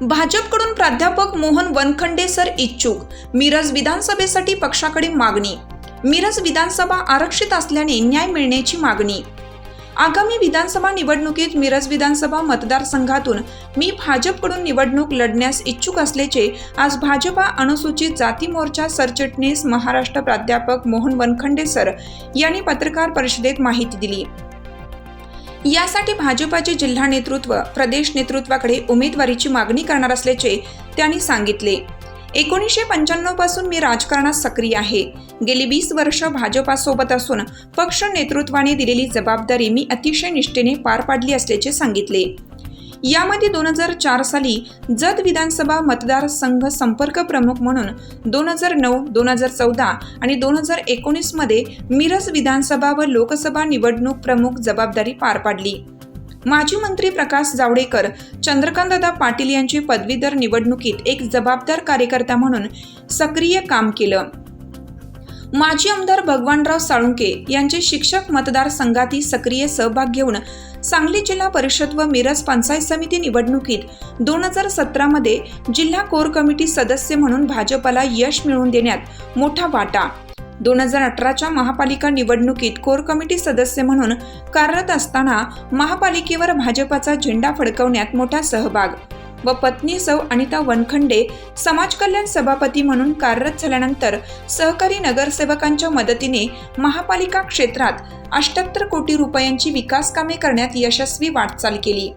भाजपकडून प्राध्यापक मोहन वनखंडे सर इच्छुक. मिरज विधानसभेसाठी पक्षाकडे मागणी. मिरज विधानसभा आरक्षित असल्याने न्याय मिळण्याची मागणी. आगामी विधानसभा निवडणुकीत मिरज विधानसभा मतदारसंघातून मी भाजपकडून निवडणूक लढण्यास इच्छुक असल्याचे आज भाजपा अनुसूचित जाती मोर्चा सरचिटणीस महाराष्ट्र प्राध्यापक मोहन वनखंडे सर यांनी पत्रकार परिषदेत माहिती दिली. यासाठी भाजपाचे जिल्हा नेतृत्व प्रदेश नेतृत्वाकडे उमेदवारीची मागणी करणार असल्याचे त्यांनी सांगितले. एकोणीसशे पंच्याण्णवपासून मी राजकारणात सक्रिय आहे. गेली वीस वर्ष भाजपासोबत असून पक्ष नेतृत्वाने दिलेली जबाबदारी मी अतिशय निष्ठेने पार पाडली असल्याचे सांगितले. यामध्ये दोन हजार चार साली जत विधानसभा मतदारसंघ संपर्क प्रमुख म्हणून दोन हजार नऊ दोन हजार चौदा आणि दोन हजार एकोणीसमध्ये मिरज विधानसभा व लोकसभा निवडणूक प्रमुख जबाबदारी पार पाडली. माजी मंत्री प्रकाश जावडेकर चंद्रकांतदादा पाटील यांची पदवीधर निवडणुकीत एक जबाबदार कार्यकर्ता म्हणून सक्रिय काम केलं. माजी आमदार भगवानराव साळुंके यांचे शिक्षक मतदारसंघातील सक्रिय सहभाग घेऊन सांगली जिल्हा परिषद व मिरज पंचायत समिती निवडणुकीत दोन हजार सतरामध्ये जिल्हा कोर कमिटी सदस्य म्हणून भाजपला यश मिळवून देण्यात मोठा वाटा दोन हजार अठराच्या महापालिका निवडणुकीत कोर कमिटी सदस्य म्हणून कार्यरत असताना महापालिकेवर भाजपाचा झेंडा फडकवण्यात मोठा सहभाग. व पत्नी सौ अनिता वनखंडे समाज कल्याण सभापती म्हणून कार्यरत झाल्यानंतर सहकारी नगरसेवकांच्या मदतीने महापालिका क्षेत्रात अष्ट्याहत्तर कोटी रुपयांची विकास कामे करण्यात यशस्वी वाटचाल केली.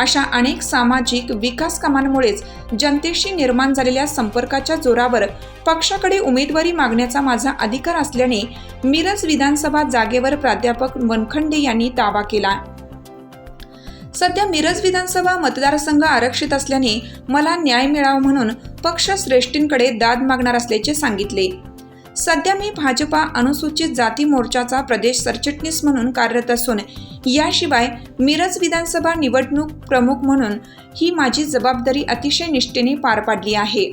अशा अनेक सामाजिक विकास कामांमुळेच जनतेशी निर्माण झालेल्या संपर्काच्या जोरावर पक्षाकडे उमेदवारी मागण्याचा माझा अधिकार असल्याने मिरज विधानसभा जागेवर प्राध्यापक मनखंडे यांनी दावा केला. सध्या मिरज विधानसभा मतदारसंघ आरक्षित असल्याने मला न्याय मिळावा म्हणून पक्ष श्रेष्ठींकडे दाद मागणार असल्याचे सांगितले. सध्या मी भाजपा अनुसूचित जाती मोर्चाचा प्रदेश सरचिटणीस म्हणून कार्यरत असून याशिवाय मिरज विधानसभा निवडणूक प्रमुख म्हणून ही माझी जबाबदारी अतिशय निष्ठेने पार पाडली आहे.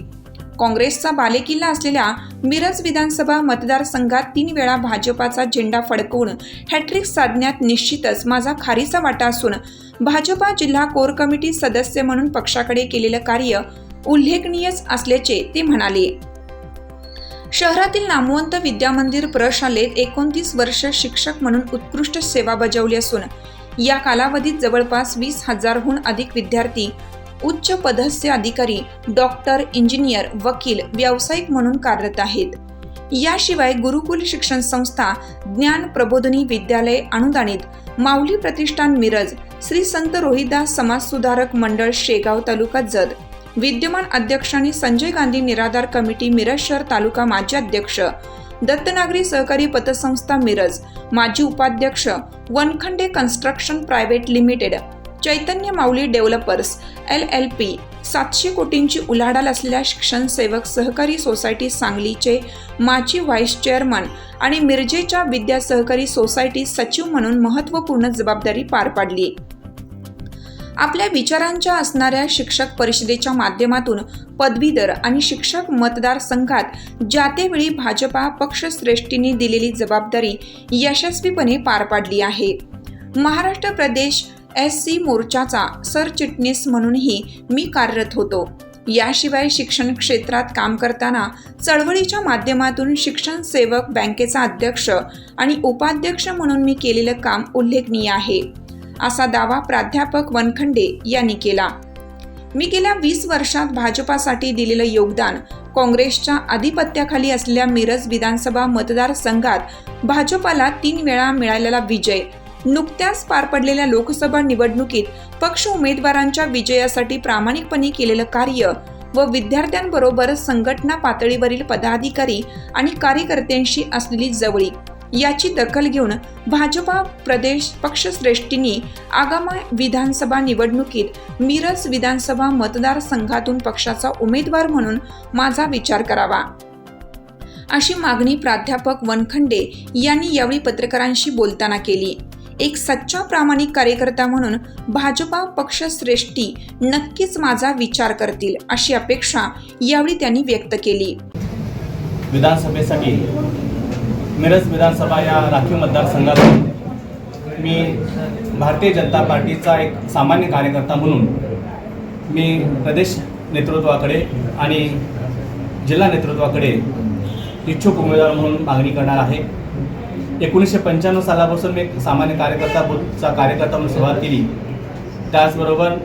काँग्रेसचा बालेकिल्ला असलेल्या मिरज विधानसभा मतदारसंघात तीन वेळा भाजपाचा झेंडा फडकवून हॅट्रिक साधण्यात निश्चितच माझा खारीचा वाटा असून भाजपा जिल्हा कोर कमिटी सदस्य म्हणून पक्षाकडे केलेलं कार्य उल्लेखनीयच असल्याचे ते म्हणाले. शहरातील नामवंत विद्यामंदिर प्रशालेत एकोणतीस वर्ष शिक्षक म्हणून उत्कृष्ट सेवा बजावली असून या कालावधीत जवळपास वीस हजारहून अधिक विद्यार्थी उच्च पदस्थ अधिकारी डॉक्टर इंजिनियर वकील व्यावसायिक म्हणून कार्यरत आहेत. याशिवाय गुरुकुल शिक्षण संस्था ज्ञान प्रबोधनी विद्यालय अनुदानित माऊली प्रतिष्ठान मिरज श्री संत रोहिदास समाज सुधारक मंडळ शेगाव तालुका जत विद्यमान अध्यक्ष आणि संजय गांधी निराधार कमिटी मिरज शहर तालुका माजी अध्यक्ष दत्तनागरी सहकारी पतसंस्था मिरज माजी उपाध्यक्ष Wankhande construction private limited Chaitanya Mauli developers L L P सातशे कोटींची उलाढाल असलेल्या शिक्षण सेवक सहकारी सोसायटी सांगलीचे माजी व्हाईस चेअरमन आणि मिरजेच्या विद्या सहकारी सोसायटी सचिव म्हणून महत्त्वपूर्ण जबाबदारी पार पाडली. आपल्या विचारांच्या असणाऱ्या शिक्षक परिषदेच्या माध्यमातून पदवीधर आणि शिक्षक मतदारसंघात ज्या त्यावेळी भाजपा पक्षश्रेष्ठींनी दिलेली जबाबदारी यशस्वीपणे पार पाडली आहे. महाराष्ट्र प्रदेश एस सी मोर्चाचा सरचिटणीस म्हणूनही मी कार्यरत होतो. याशिवाय शिक्षण क्षेत्रात काम करताना चळवळीच्या माध्यमातून शिक्षण सेवक बँकेचा अध्यक्ष आणि उपाध्यक्ष म्हणून मी केलेलं काम उल्लेखनीय आहे. असा दावा प्राध्यापक वनखंडे यांनी केला. मी गेल्या वीस वर्षात भाजपासाठी दिलेलं योगदान काँग्रेसच्या आधिपत्याखाली असलेल्या मिरज विधानसभा मतदारसंघात भाजपाला तीन वेळा मिळालेला विजय नुकत्याच पार पडलेल्या लोकसभा निवडणुकीत पक्ष उमेदवारांच्या विजयासाठी प्रामाणिकपणे केलेलं कार्य व विद्यार्थ्यांबरोबर संघटना पातळीवरील पदाधिकारी आणि कार्यकर्त्यांशी असलेली जवळी याची दखल घेऊन भाजपा प्रदेश पक्षश्रेष्ठींनी आगामी विधानसभा निवडणुकीत मिरज विधानसभा मतदारसंघातून पक्षाचा उमेदवार म्हणून माझा विचार करावा. अशी मागणी प्राध्यापक वनखंडे यांनी यावेळी पत्रकारांशी बोलताना केली. एक सच्चा प्रामाणिक कार्यकर्ता म्हणून भाजपा पक्षश्रेष्ठी नक्कीच माझा विचार करतील अशी अपेक्षा यावेळी त्यांनी व्यक्त केली. विधानसभेसाठी मिरज विधानसभा या राखीव मतदारसंघातून मी भारतीय जनता पार्टीचा एक सामान्य कार्यकर्ता म्हणून मी प्रदेश नेतृत्वाकडे आणि जिल्हा नेतृत्वाकडे इच्छुक उमेदवार म्हणून मागणी करणार आहे. एकोणीसशे पंच्याण्णव सालापासून मी एक सामान्य कार्यकर्ता चा कार्यकर्ता म्हणून सुरुवात केली. त्याचबरोबर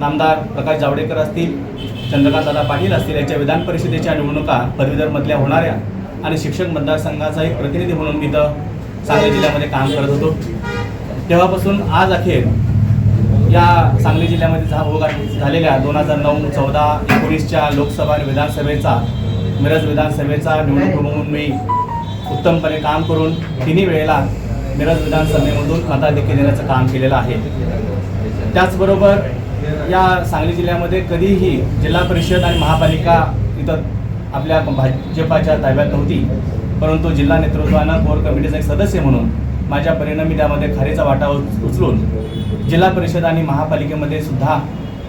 नामदार प्रकाश जावडेकर असतील चंद्रकांतदादा पाटील असतील यांच्या विधान परिषदेच्या निवडणुका पदवीधरमधल्या होणाऱ्या आणि शिक्षक मतदारसंघाचा एक प्रतिनिधी म्हणून मी इथं सांगली जिल्ह्यामध्ये काम करत होतो. तेव्हापासून आज अखेर या सांगली जिल्ह्यामध्ये झा भोग झालेल्या दोन हजार नऊ चौदा एकोणीसच्या लोकसभा आणि विधानसभेचा मिरज विधानसभेचा निवडणूक म्हणून मी उत्तमपणे काम करून तिन्ही वेळेला मिरज विधानसभेमधून मताधिक्य देण्याचं काम केलेलं आहे. त्याचबरोबर या सांगली जिल्ह्यामध्ये कधीही जिल्हा परिषद आणि महापालिका इथं आपल्या भाजपाच्या ताब्यात नव्हती. परंतु जिल्हा नेतृत्वानं कोर कमिटीचा एक सदस्य म्हणून माझ्या परिणामी त्यामध्ये खारीचा वाटा उच- उचलून जिल्हा परिषद आणि महापालिकेमध्ये सुद्धा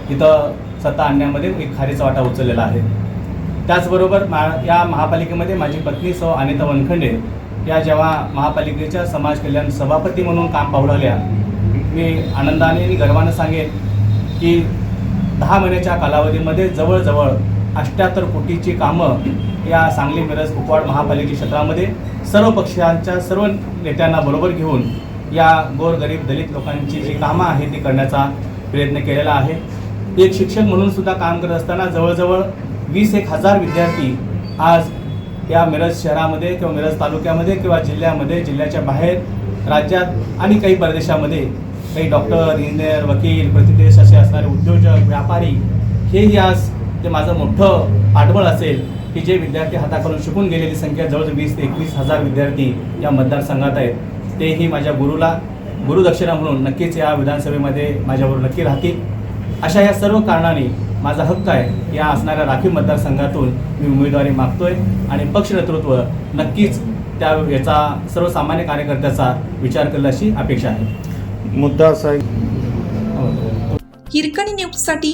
इथं सत्ता आणण्यामध्ये एक खारीचा वाटा उचललेला आहे. त्याचबरोबर मा या महापालिकेमध्ये माझी पत्नी सौ अनिता वनखंडे या जेव्हा महापालिकेच्या समाज कल्याण सभापती म्हणून काम पाहू लागल्या मी आनंदाने आणि गर्वानं सांगेन की दहा महिन्याच्या कालावधीमध्ये जवळजवळ अष्ट्याहत्तर कोटीची कामं या सांगली मिरज कुपवाड महापालिके क्षेत्रामध्ये सर्व पक्षांच्या सर्व नेत्यांना बरोबर घेऊन या गोरगरीब दलित लोकांची जी कामं आहेत ती करण्याचा प्रयत्न केलेला आहे. एक शिक्षक म्हणून सुद्धा काम करत असताना जवळजवळ वीस एक हजार विद्यार्थी आज या मिरज शहरामध्ये किंवा मिरज तालुक्यामध्ये किंवा जिल्ह्यामध्ये जिल्ह्याच्या बाहेर राज्यात आणि काही परदेशामध्ये काही डॉक्टर इंजिनियर वकील प्रतिदेश असे असणारे उद्योजक व्यापारी हेही आज ते माझं मोठं पाठबळ असेल की जे विद्यार्थी हाताखालून शिकून गेलेली संख्या जवळजवळ वीस ते एकवीस हजार विद्यार्थी या मतदारसंघात आहेत. तेही माझ्या गुरुला गुरुदक्षिणा म्हणून नक्कीच या विधानसभेमध्ये माझ्याबरोबर नक्की राहतील. अशा या सर्व कारणाने माझा हक्क आहे या असणाऱ्या राखीव मतदारसंघातून मी उमेदवारी मागतोय आणि पक्ष नेतृत्व नक्कीच त्या याचा सर्वसामान्य कार्यकर्त्याचा विचार करेल अशी अपेक्षा आहे. मुद्दा असा आहे. हिरकणी न्यूजसाठी